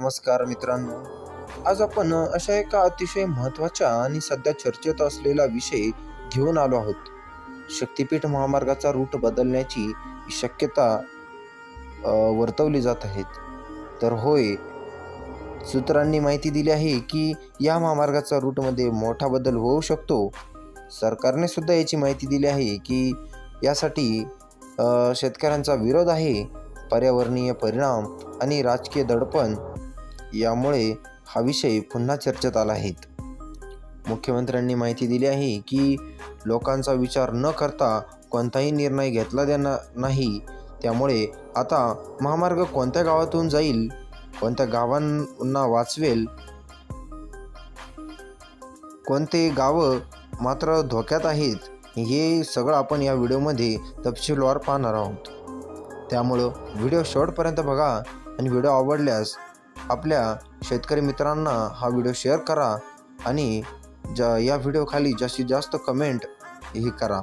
नमस्कार मित्रांनो. आज आपण अशा एका अतिशय महत्त्वाच्या आणि सध्या चर्चेत असलेला विषय घेऊन आलो आहोत. शक्तिपीठ महामार्गाचा रूट बदलण्याची शक्यता वर्तवली जात आहेत. तर होय सूत्रांनी माहिती दिली आहे की या महामार्गाचा रूटमध्ये मोठा बदल होऊ शकतो. सरकारने सुद्धा याची माहिती दिली आहे की यासाठी शेतकऱ्यांचा विरोध आहे. पर्यावरणीय परिणाम आणि राजकीय दडपण यामुळे हा विषय पुन्हा चर्चेत आला आहे. मुख्यमंत्र्यांनी माहिती दिली आहे की लोकांचा विचार न करता कोणताही निर्णय घेतला देणार नाही. त्यामुळे आता महामार्ग कोणत्या गावातून जाईल कोणत्या गावांना वाचवेल कोणते गावं मात्र धोक्यात आहेत हे सगळं आपण या व्हिडिओमध्ये तपशीलवार पाहणार आहोत. त्यामुळं व्हिडिओ शेवटपर्यंत बघा आणि व्हिडिओ आवडल्यास आपल्या शेतकरी मित्रांना हा व्हिडिओ शेअर करा आणि जा या व्हिडिओखाली जास्तीत जास्त कमेंट ही करा.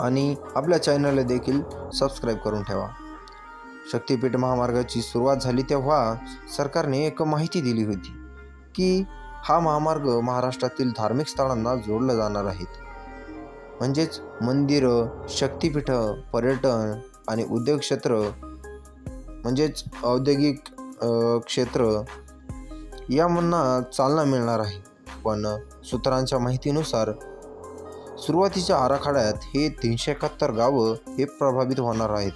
आणि आपल्या चॅनलला देखील सबस्क्राईब करून ठेवा. शक्तिपीठ महामार्गाची सुरुवात झाली तेव्हा सरकारने एक माहिती दिली होती की हा महामार्ग महाराष्ट्रातील धार्मिक स्थळांना जोडलं जाणार आहेत म्हणजेच मंदिरं शक्तीपीठं पर्यटन आणि उद्योग क्षेत्र म्हणजेच औद्योगिक क्षेत्र यांना चालना मिळणार आहे. पण सूत्रांच्या माहितीनुसार सुरुवातीच्या आराखड्यात हे तीनशे एकाहत्तर गावं हे प्रभावित होणार आहेत.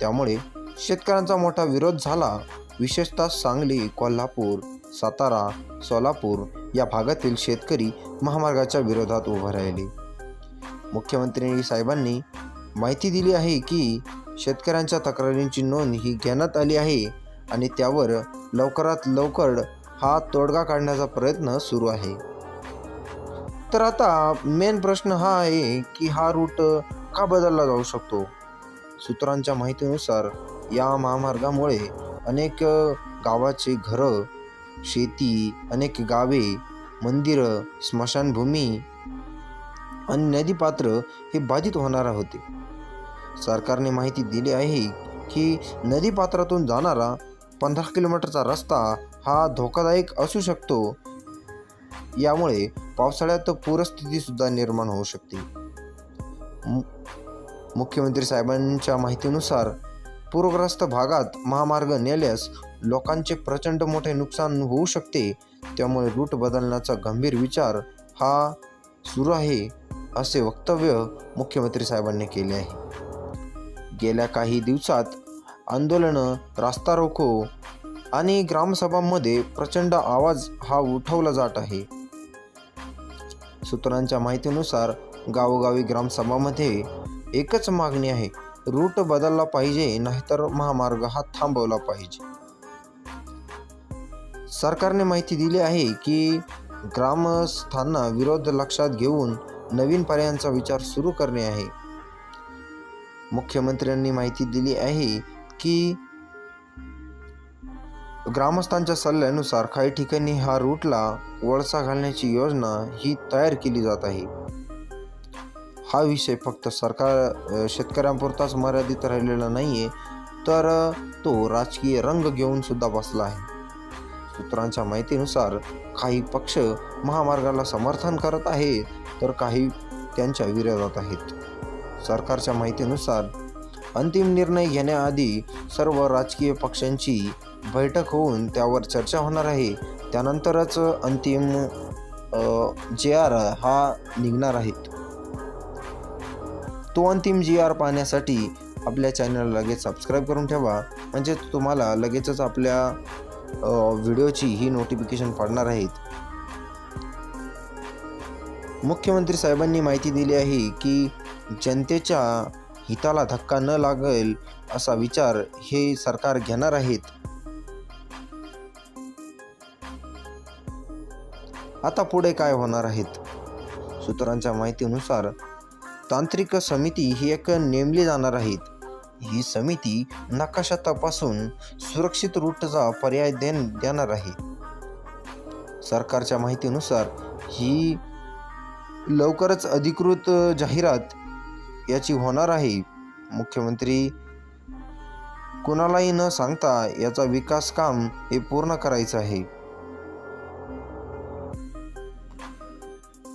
त्यामुळे शेतकऱ्यांचा मोठा विरोध झाला. विशेषतः सांगली कोल्हापूर सातारा सोलापूर या भागातील शेतकरी महामार्गाच्या विरोधात उभे राहिले. मुख्यमंत्री साहेबांनी माहिती दिली आहे की शेतकऱ्यांच्या तक्रारींची नोंद ही घेण्यात आली आहे. आणि त्यावर लवकरात लवकर हा तोडगा काढण्याचा प्रयत्न सुरू आहे. तर आता मेन प्रश्न हा आहे की हा रूट का बदलला जाऊ शकतो? सूत्रांच्या माहितीनुसार या महामार्गामुळे अनेक गावाचे घरं शेती अनेक गावे मंदिरं स्मशानभूमी आणि नदीपात्र हे बाधित होणार होते. सरकारने माहिती दिली आहे की नदीपात्रातून जाणारा पंधरा किलोमीटरचा रस्ता हा धोकादायक असू शकतो. यामुळे पावसाळ्यात पूरस्थितीसुद्धा निर्माण होऊ शकते. मु- मुख्यमंत्री साहेबांच्या माहितीनुसार पूरग्रस्त भागात महामार्ग नेल्यास लोकांचे प्रचंड मोठे नुकसान होऊ शकते. त्यामुळे रूट बदलण्याचा गंभीर विचार हा सुरू आहे असे वक्तव्य मुख्यमंत्री साहेबांनी केले आहे. गेल्या काही दिवसात आंदोलनं रास्ता रोको आणि ग्रामसभांमध्ये प्रचंड आवाज हा उठवला जात आहे. सूत्रांच्या माहितीनुसार गावोगावी ग्रामसभामध्ये एकच मागणी आहे रूट बदलला पाहिजे नाहीतर महामार्ग हा थांबवला पाहिजे. सरकारने माहिती दिली आहे की ग्रामस्थांना विरोध लक्षात घेऊन नवीन पर्यायांचा विचार सुरू करणे आहे. मुख्यमंत्र्यांनी माहिती दिली आहे की ग्रामस्थांच्या सल्ल्यानुसार काही ठिकाणी हा रूटला वळसा घालण्याची योजना ही तयार केली जात आहे. हा विषय फक्त सरकार शेतकऱ्यांपुरताच मर्यादित राहिलेला नाही आहे तर तो राजकीय रंग घेऊन सुद्धा बसला आहे. सूत्रांच्या माहितीनुसार काही पक्ष महामार्गाला समर्थन करत आहे तर काही त्यांच्या विरोधात आहेत. सरकारच्या माहितीनुसार अंतिम निर्णय घेण्याआधी सर्व राजकीय पक्षांची बैठक होऊन त्यावर चर्चा होणार आहे. त्यानंतरच अंतिम जे आर हा निघणार आहे. तो अंतिम जी आर पाहण्यासाठी आपल्या चॅनलला लगेच सबस्क्राईब करून ठेवा. म्हणजे तुम्हाला लगेचच आपल्या व्हिडिओची ही नोटिफिकेशन पडणार आहेत. मुख्यमंत्री साहेबांनी माहिती दिली आहे की जनतेच्या हिताला धक्का न लागेल असा विचार हे सरकार घेणार आहेत. आता पुढे काय होणार आहेत? सूत्रांच्या माहितीनुसार तांत्रिक समिती ही एक नेमली जाणार आहेत. ही समिती नकाशा तपासून सुरक्षित रूटचा पर्याय देण देणार आहे. सरकारच्या माहितीनुसार ही लवकरच अधिकृत जाहिरात याची होणार आहे. मुख्यमंत्री कुणालाही न सांगता याचा विकास काम हे पूर्ण करायचं आहे.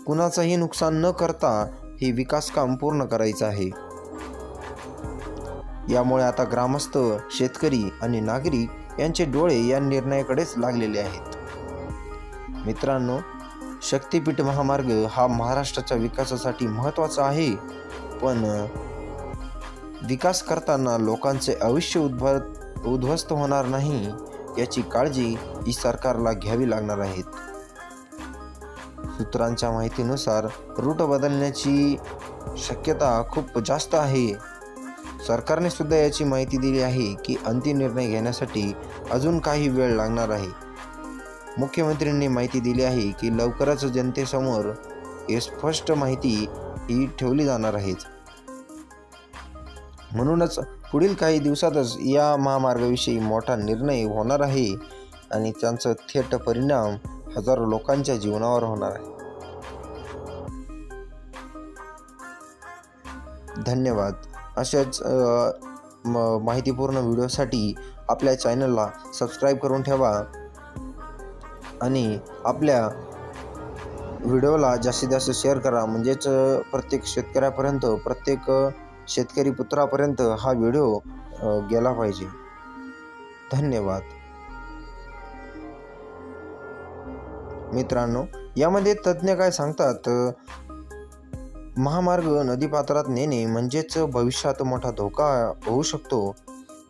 कुणाचंही नुकसान न करता हे विकास काम पूर्ण करायचं आहे. यामुळे आता ग्रामस्थ शेतकरी आणि नागरिक यांचे डोळे या निर्णयाकडेच लागलेले आहेत. मित्रांनो शक्तीपीठ महामार्ग हा महाराष्ट्राच्या विकासासाठी महत्त्वाचा आहे. पण विकास करताना लोकांचे आयुष्य उद्भ उद्ध्वस्त होणार नाही याची काळजी ही सरकारला घ्यावी लागणार आहेत सूत्रांच्या माहितीनुसार रूट बदलण्याची शक्यता खूप जास्त आहे. सरकारने सुद्धा याची माहिती दिली आहे की अंतिम निर्णय घेण्यासाठी अजून काही वेळ लागणार आहे. मुख्यमंत्र्यांनी माहिती दिली आहे की लवकरच जनतेसमोर हे स्पष्ट माहिती ही ठेवली जाणार आहेत. म्हणूनच पुढील काही दिवसातच या महामार्गाविषयी मोठा निर्णय होणार आहे आणि त्यांचा थेट परिणाम हजारो लोकांच्या जीवनावर होणार आहे. धन्यवाद. अशाच म- माहितीपूर्ण व्हिडिओसाठी आपल्या चॅनलला सबस्क्राईब करून ठेवा आणि आपल्या व्हिडिओला जास्तीत जास्त शेअर करा. म्हणजेच प्रत्येक शेतकऱ्यापर्यंत प्रत्येक शेतकरी पुत्रापर्यंत हा व्हिडिओ गेला पाहिजे. धन्यवाद. मित्रांनो यामध्ये तज्ज्ञ काय सांगतात? महामार्ग नदीपात्रात नेणे म्हणजेच भविष्यात मोठा धोका होऊ शकतो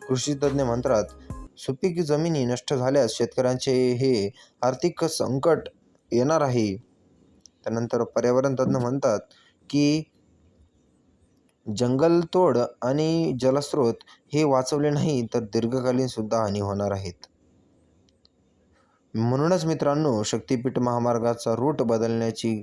कृषी तज्ज्ञ म्हणतात. सुपीक जमिनी नष्ट झाल्यास शेतकऱ्यांचे हे आर्थिक संकट येणार आहे. त्यानंतर पर्यावरण तज्ज्ञ म्हणतात की जंगलतोड आणि जलस्रोत हे वाचवले नाही तर दीर्घकालीन सुद्धा हानी होणार आहेत. म्हणूनच मित्रांनो शक्तीपीठ महामार्गाचा रूट बदलण्याची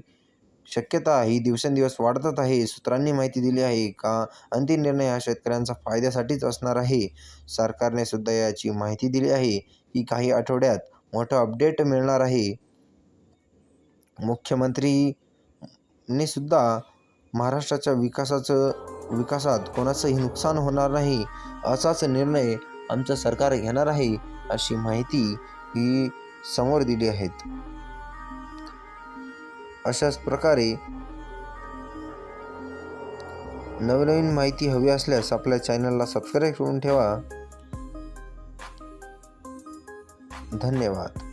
शक्यता ही दिवसेंदिवस वाढतच आहे. सूत्रांनी माहिती दिली आहे का अंतिम निर्णय हा शेतकऱ्यांचा फायद्यासाठीच असणार आहे. सरकारने सुद्धा याची माहिती दिली आहे की काही आठवड्यात मोठं अपडेट मिळणार आहे. मुख्यमंत्रीने सुद्धा महाराष्ट्राच्या विकासाचं विकासात कोणाचंही नुकसान होणार नाही असाच निर्णय आमचं सरकार घेणार आहे अशी माहिती ही समोर दिली आहेत. अशाच प्रकारे नवनवीन माहिती हवी असल्यास आपल्या चॅनलला सबस्क्राईब करून ठेवा. धन्यवाद.